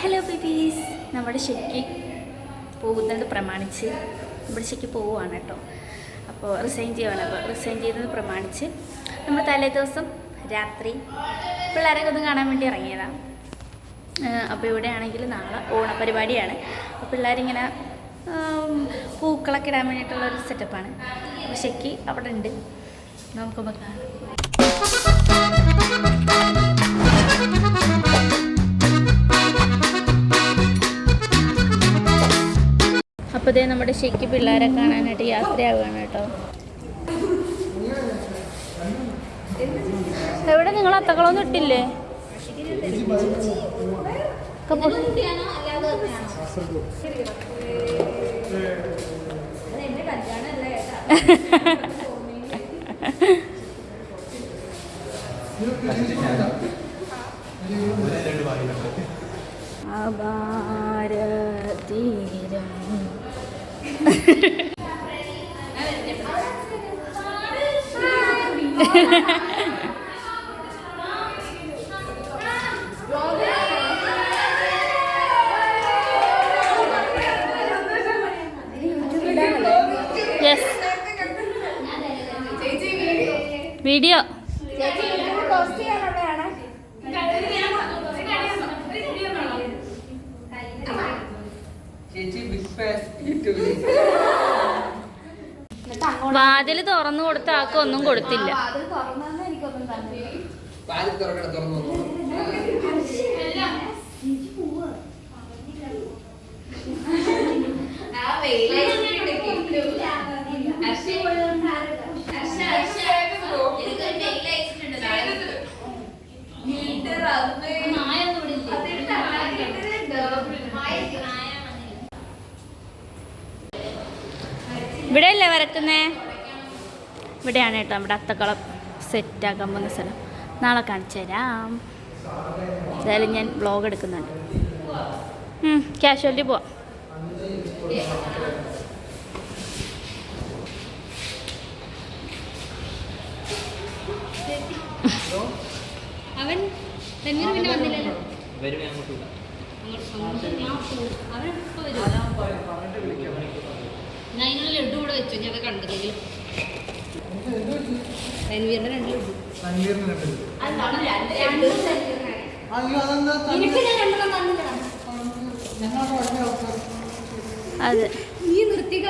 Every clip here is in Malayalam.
ഹലോ ബേബീസ് നമ്മുടെ ശരിക്ക് പോകുന്നത് പ്രമാണിച്ച് നമ്മുടെ ശരിക്ക് പോവുകയാണ് കേട്ടോ. അപ്പോൾ റിസൈൻ ചെയ്യുവാണ്. അപ്പോൾ റിസൈൻ ചെയ്യുന്നത് പ്രമാണിച്ച് നമ്മൾ തലേ ദിവസം രാത്രി പിള്ളേരൊക്കെ ഒന്ന് കാണാൻ വേണ്ടി ഇറങ്ങിയതാണ് അപ്പോൾ ഇവിടെ ആണെങ്കിൽ നാളെ ഓണപരിപാടിയാണ്. അപ്പോൾ പിള്ളേരിങ്ങനെ പൂക്കളൊക്കെ ഇടാൻ വേണ്ടിയിട്ടുള്ള ഒരു സെറ്റപ്പാണ് അപ്പോൾ ശരിക്ക് അവിടെ ഉണ്ട്. നമുക്കൊന്ന് കാണാം. അപ്പോൾ ഇതേ നമ്മുടെ ശരിക്ക് പിള്ളേരെ കാണാനായിട്ട് യാത്രയാവുകയാണ് കേട്ടോ. എവിടെ നിങ്ങൾ അത്തക്കളൊന്നും ഇട്ടില്ലേ? യെസ് വീഡിയോ വാതിൽ തുറന്നു കൊടുത്ത ആൾക്ക് ഒന്നും കൊടുത്തില്ല. പാൽ തുറക്കണം അല്ലേ ഇവിടെയല്ലേ വരക്കുന്നേ? ഇവിടെയാണ് കേട്ടോ നമ്മുടെ അത്തക്കളം സെറ്റാക്കാൻ പോകുന്ന സ്ഥലം. നാളെ കാണിച്ചു തരാം. എന്തായാലും ഞാൻ വ്ളോഗ് എടുക്കുന്നുണ്ട്. ക്യാഷ്വാലിറ്റി പോവാം. അവൻ പിന്നെ വന്നില്ലല്ലോ. അവൻ ഇപ്പൊ വരും. ഞാൻ ഇതിനുള്ള ലഡു കൂടെ വെച്ചു ഞാൻ അത് കണ്ടതെങ്കിൽ തൻവീറിന്റെ രണ്ട് ലഡു നിനക്ക് ഞാൻ രണ്ടെണ്ണം തന്നില്ലടാ. അതെ. നീ നിർത്തിക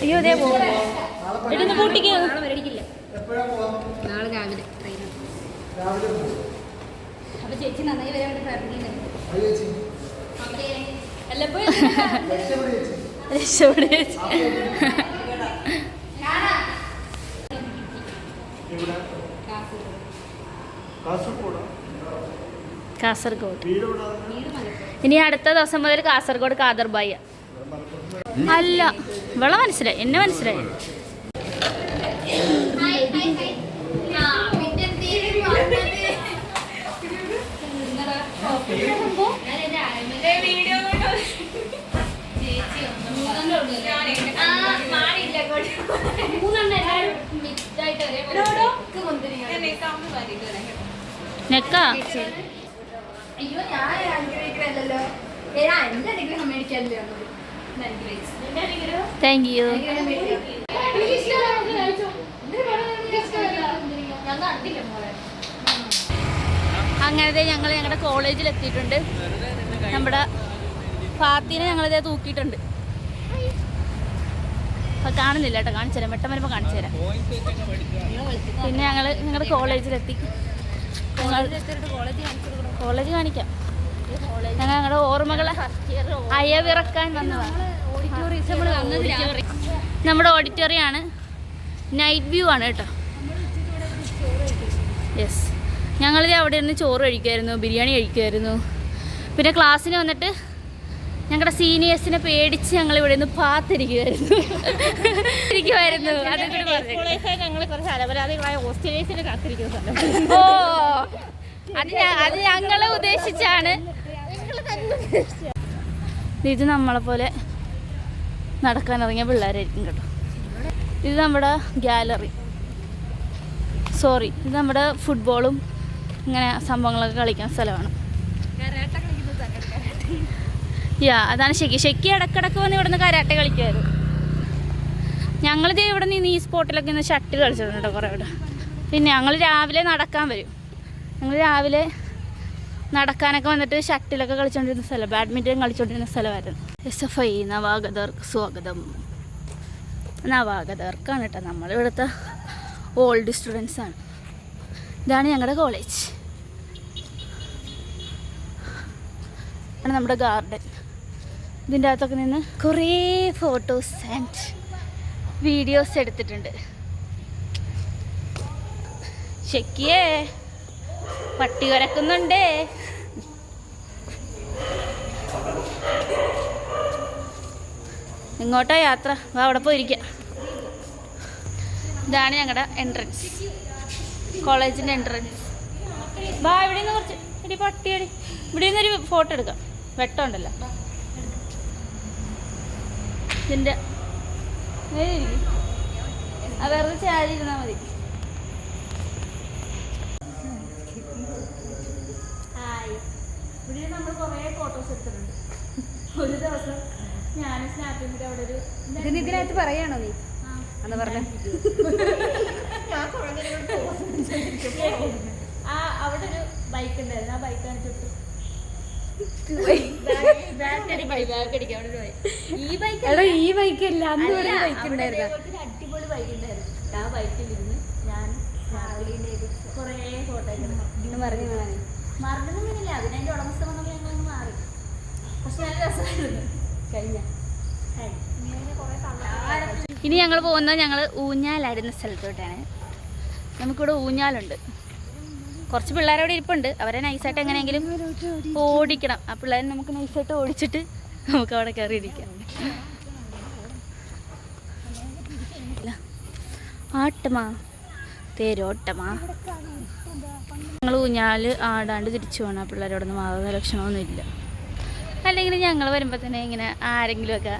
അയ്യോ അതേ പോകും നാളെ രാവിലെ. ട്രെയിനിൽ അപ്പൊ ചേച്ചി നന്നായി വരാൻ വേണ്ടി ഇപ്പൊ രക്ഷപ്പെടുക കാസർഗോഡ്? ഇനി അടുത്ത ദിവസം മുതൽ കാസർഗോഡ് കാദർബായ അല്ല ഇവളെ മനസ്സിലായി എന്നെ മനസ്സിലായി. അയ്യോ ഞാൻ അനുഗ്രഹിക്കണല്ലോ ഞാൻ എന്റെ അനുഗ്രഹം മേടിക്കാനില്ല താങ്ക് യു അങ്ങനത്തെ ഞങ്ങൾ ഞങ്ങളുടെ കോളേജിൽ എത്തിയിട്ടുണ്ട് നമ്മുടെ ഫാത്തിനെ ഞങ്ങളിതേ തൂക്കിയിട്ടുണ്ട്. അപ്പൊ കാണുന്നില്ല കേട്ടോ കാണിച്ചു തരാം. വെട്ടം വരുമ്പോൾ കാണിച്ചു തരാം. പിന്നെ ഞങ്ങൾ ഞങ്ങളുടെ കോളേജിലെത്തി. കോളേജ് കാണിക്കാം. ഞങ്ങൾ ഞങ്ങളുടെ ഓർമ്മകളെ അയവിറക്കാൻ വന്നതാണ്. നമ്മുടെ ഓഡിറ്റോറിയം ആണ് നൈറ്റ് വ്യൂ ആണ് കേട്ടോ. യെസ് ഞങ്ങളിത് അവിടെ നിന്ന് ചോറ് കഴിക്കുമായിരുന്നു ബിരിയാണി കഴിക്കുമായിരുന്നു പിന്നെ ക്ലാസ്സിന് വന്നിട്ട് ഞങ്ങളുടെ സീനിയേഴ്സിനെ പേടിച്ച് ഞങ്ങൾ ഇവിടെ നിന്ന് പാത്തിരിക്കുമായിരുന്നു ഇരിക്കുമായിരുന്നു ഞങ്ങൾ ഓ അത് അത് ഞങ്ങളെ ഉദ്ദേശിച്ചാണ്. ഇത് നമ്മളെ പോലെ നടക്കാൻ ഇറങ്ങിയ പിള്ളേരായിരിക്കും കേട്ടോ. ഇത് നമ്മുടെ ഗാലറി. സോറി ഇത് നമ്മുടെ ഫുട്ബോളും ഇങ്ങനെ സംഭവങ്ങളൊക്കെ കളിക്കുന്ന സ്ഥലമാണ്. യാ അതാണ് ഷെക്കി ഷെക്കി ഇടക്കിടക്ക് വന്ന് ഇവിടുന്ന് കരാട്ടെ കളിക്കുമായിരുന്നു ഞങ്ങളിത് ഇവിടെ നിന്ന് ഈ സ്പോട്ടിലൊക്കെ ഇന്ന് ഷട്ടിൽ കളിച്ചിട്ടുണ്ട് കുറേ ഇവിടെ. പിന്നെ ഞങ്ങൾ രാവിലെ നടക്കാൻ വരും. ഞങ്ങൾ രാവിലെ നടക്കാനൊക്കെ വന്നിട്ട് ഷട്ടിലൊക്കെ കളിച്ചുകൊണ്ടിരുന്ന സ്ഥലം ബാഡ്മിന്റൺ കളിച്ചുകൊണ്ടിരുന്ന സ്ഥലമായിരുന്നു. എസ് എഫ് ഐ നവാഗതർക്ക് സ്വാഗതം. നവാഗതർക്കാണ് കേട്ടോ നമ്മളിവിടുത്തെ ഓൾഡ് സ്റ്റുഡൻസ് ആണ്. ഇതാണ് ഞങ്ങളുടെ കോളേജ്. ആണ് നമ്മുടെ ഗാർഡൻ. ഇതിന്റെ അകത്തൊക്കെ നിന്ന് കുറേ ഫോട്ടോസ് ആൻഡ് വീഡിയോസ് എടുത്തിട്ടുണ്ട്. ശക്കിയേ പട്ടി കരക്കുന്നുണ്ടേ ഇങ്ങോട്ടാ യാത്ര വാ അവിടെ പോയിരിക്ക. ഇതാണ് ഞങ്ങളുടെ എൻട്രൻസ് കോളേജിന്റെ എൻട്രൻസ് വാ ഇവിടെ നിന്ന് കുറച്ച് എടി പട്ടിയടി. ഇവിടെ നിന്നൊരു ഫോട്ടോ എടുക്കാം. വെട്ടമുണ്ടല്ലോ. ആ വെറുതെ ചാരി ഇരുന്നാൽ മതി. ഇവിടെ നമ്മൾ കുറേ ഫോട്ടോസ് എടുത്തിട്ടുണ്ട്. ഒരു ദിവസം ഞാൻ സ്നാപ്പിങ്ങിട്ട് അവിടെ ഒരു ഇതിന് ഇതിനകത്ത് പറയാണോ നീ? അന്ന് പറഞ്ഞ. ആ അവിടെ ഒരു ബൈക്ക് ഉണ്ടായിരുന്നു. ആ ബൈക്ക് കാണിച്ചിട്ട് എടാ ഈ ബൈക്ക് അല്ല അന്ന് ഇവിടെ ബൈക്ക് ഉണ്ടായിരുന്നു? അടിപൊളി ബൈക്ക് ഉണ്ടായിരുന്നു. ആ ബൈക്കിൽ ഇരുന്ന് ഞാൻ കുറേ ഫോട്ടോ പറഞ്ഞു കാണാൻ മറന്നൊന്നുമില്ല അതിനതിന്റെ ഉടമസ്ഥ വന്നപ്പോൾ ഞങ്ങൾ മാറി. പക്ഷെ നല്ല രസമായിരുന്നു. കഴിഞ്ഞ. ഇനി ഞങ്ങൾ പോകുന്നത് ഞങ്ങൾ ഊഞ്ഞാലായിരുന്ന സ്ഥലത്തോട്ടാണ്. നമുക്കിവിടെ ഊഞ്ഞാലുണ്ട്. കുറച്ച് പിള്ളേരവിടെ ഇരിപ്പുണ്ട്. അവരെ നൈസായിട്ട് എങ്ങനെയെങ്കിലും ഓടിക്കണം. ആ പിള്ളേരെ നമുക്ക് നൈസായിട്ട് ഓടിച്ചിട്ട് നമുക്ക് അവിടെ കയറിയിരിക്കാം ആട്ടമാ. തേരോട്ടമാ. ഞങ്ങൾ ഊഞ്ഞാൽ ആടാണ്ട് തിരിച്ചു പോകണം ആ പിള്ളേരോട് മാറുന്ന ലക്ഷണമൊന്നുമില്ല അല്ലെങ്കിൽ ഞങ്ങൾ വരുമ്പോൾ തന്നെ ഇങ്ങനെ ആരെങ്കിലുമൊക്കെ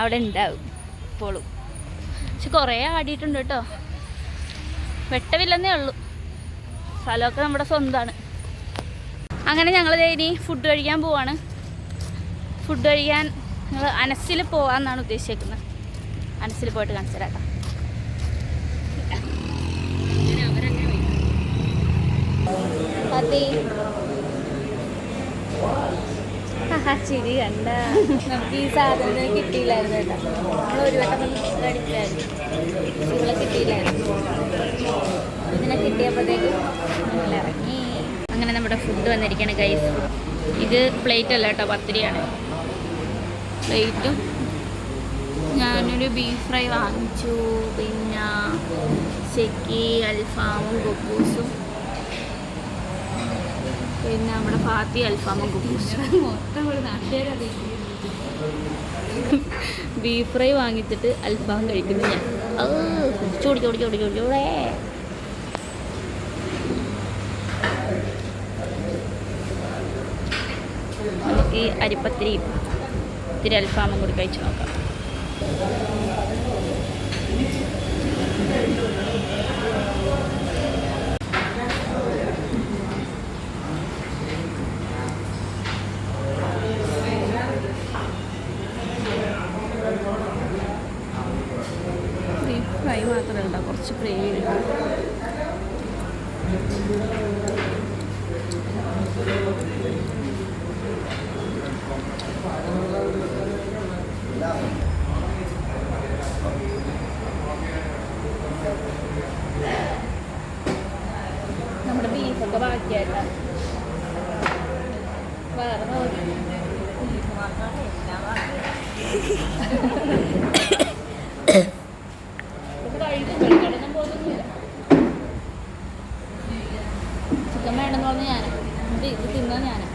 അവിടെ ഉണ്ടാവും. ഇപ്പോഴും പക്ഷെ കുറേ ആടിയിട്ടുണ്ട് കേട്ടോ. വെട്ടമില്ലെന്നേ ഉള്ളൂ. സ്ഥലമൊക്കെ നമ്മുടെ സ്വന്തമാണ് അങ്ങനെ ഞങ്ങൾ ഇനി ഫുഡ് കഴിക്കാൻ പോവാണ്. ഫുഡ് കഴിക്കാൻ ഞങ്ങൾ അനസിൽ പോകാമെന്നാണ് ഉദ്ദേശിക്കുന്നത് അനസിൽ പോയിട്ട് കാണിച്ചു തരാം അതെ ആഹാ, ചിരി കണ്ട. നമുക്ക് ഈ സാധനം കിട്ടിയില്ലായിരുന്നു കേട്ടോ. നമ്മൾ ഒരു വട്ടം അടിച്ചായിരുന്നു ഇവിടെ കിട്ടിയില്ലായിരുന്നു. ഇതിനെ കിട്ടിയപ്പോഴത്തേക്കും നമ്മൾ ഇറങ്ങി. അങ്ങനെ നമ്മുടെ ഫുഡ് വന്നിരിക്കുകയാണ് ഗൈസ് ഇത് പ്ലേറ്റ് അല്ല കേട്ടോ പത്തിരിയാണ്. പ്ലേറ്റും ഞാനൊരു ബീഫ് ഫ്രൈ വാങ്ങിച്ചു. പിന്നെ ചെക്കി അൽഫാമും കുബൂസും. പിന്നെ നമ്മുടെ ഫാത്തി അൽഫാമും കുബൂസും ബീഫ് ഫ്രൈ വാങ്ങിച്ചിട്ട് അൽഫാം കഴിക്കുന്നു ഞാൻ ചൂടി നമുക്ക് ഈ അരിപ്പത്തിരിയും ഇത്തിരി അൽഫാമും കൂടി കഴിച്ചു നോക്കാം ബീഫ് ഫ്രൈ മാത്രമേ ഉണ്ടോ കുറച്ച് പ്രേ ഉണ്ട് നമ്മുടെ ബീഫൊക്കെ ബാക്കിയായിട്ട്. വേറെ ബീഫ് മാത്രമാണ് എല്ലാം ചിക്കൻ ഇത് ഇത് തിന്ന ഞാനാ.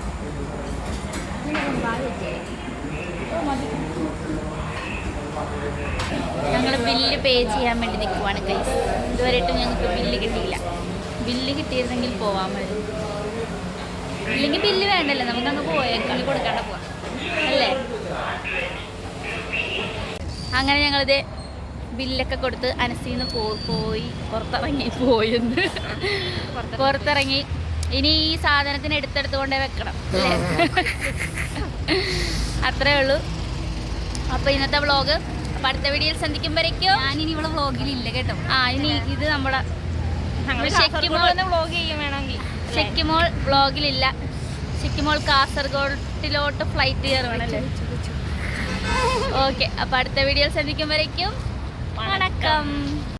ഞങ്ങൾ ബില്ല് പേ ചെയ്യാൻ വേണ്ടി നിൽക്കുവാണ് കൈസ് ഇതുവരെയായിട്ടും ഞങ്ങൾക്ക് ബില്ല് കിട്ടിയില്ല. ബില്ല് കിട്ടിയിരുന്നെങ്കിൽ പോവാമായിരുന്നു ഇല്ലെങ്കിൽ ബില്ല് വേണ്ടല്ലോ. നമുക്ക് നമുക്കങ്ങ് കളി കൊടുക്കാണ്ട് പോവാം. അല്ലേ? അങ്ങനെ ഞങ്ങളിത് ബില്ലൊക്കെ കൊടുത്ത് അനസീന്ന് പോയി. പുറത്തിറങ്ങി പോയെന്ന് പുറത്തിറങ്ങി ഇനി ഈ സാധനത്തിന് എടുത്തെടുത്ത് കൊണ്ടേ വെക്കണം അല്ലേ? അത്രേ ഉള്ളൂ. അപ്പോൾ ഇന്നത്തെ വ്ളോഗ്. അപ്പം അടുത്ത വീഡിയോയിൽ സന്ധിക്കുമ്പോഴേക്കും ഇനി ഇവിടെ വ്ളോഗിലില്ല കേട്ടോ. ആ ഇനി ഇത് നമ്മുടെ ശെക്കിമോൾ കാസർഗോഡ് വ്ളോഗ് ചെയ്യും വേണമെങ്കിൽ ഷെക്കിമോൾ വ്ളോഗിലില്ല. ശെക്കിമോൾ കാസർഗോഡിലോട്ട് ഫ്ലൈറ്റ് കയറുവാണല്ലേ ഓക്കെ അപ്പോൾ അടുത്ത വീഡിയോയിൽ സന്ധിക്കുമ്പോഴേക്കും വണക്കം.